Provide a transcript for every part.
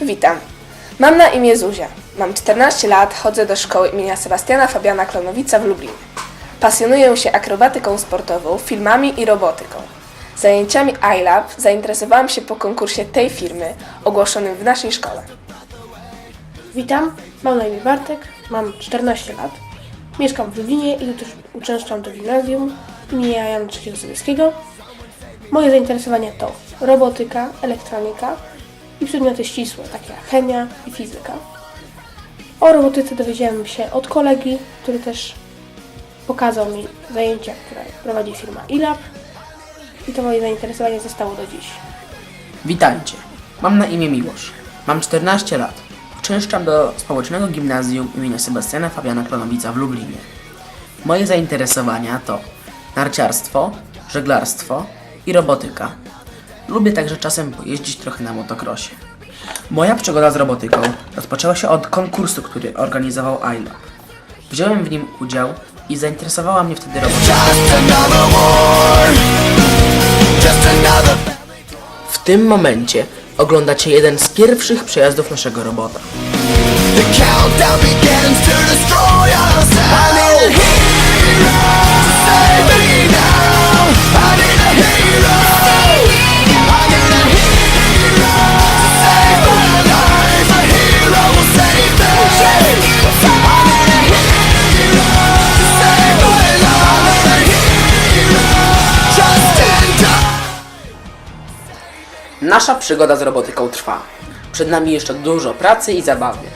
Witam. Mam na imię Zuzia. Mam 14 lat, chodzę do szkoły imienia Sebastiana Fabiana Klonowica w Lublinie. Pasjonuję się akrobatyką sportową, filmami i robotyką. Zajęciami iLab zainteresowałam się po konkursie tej firmy ogłoszonym w naszej szkole. Witam, mam na imię Bartek, mam 14 lat. Mieszkam w Lublinie i ucz- uczęszczam do gimnazjum imienia Jana III Sobieskiego. Moje zainteresowania to robotyka, elektronika i przedmioty ścisłe, takie jak chemia i fizyka. O robotyce dowiedziałem się od kolegi, który też pokazał mi zajęcia, które prowadzi firma iLab i to moje zainteresowanie zostało do dziś. Witajcie, mam na imię Miłosz. Mam 14 lat. Uczęszczam do społecznego gimnazjum imienia Sebastiana Fabiana Klonowica w Lublinie. Moje zainteresowania to narciarstwo, żeglarstwo i robotyka. Lubię także czasem pojeździć trochę na motocrossie. Moja przygoda z robotyką rozpoczęła się od konkursu, który organizował iLab. Wziąłem w nim udział i zainteresowała mnie wtedy robotyka. W tym momencie oglądacie jeden z pierwszych przejazdów naszego robota. The countdown Nasza przygoda z robotyką trwa. Przed nami jeszcze dużo pracy i zabawy.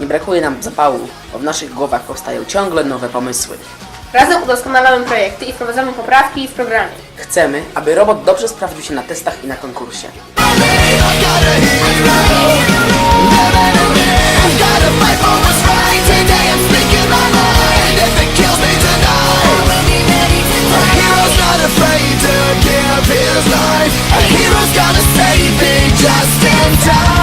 Nie brakuje nam zapału, bo w naszych głowach powstają ciągle nowe pomysły. Razem udoskonalamy projekty i wprowadzamy poprawki w programie. Chcemy, aby robot dobrze sprawdził się na testach i na konkursie. To give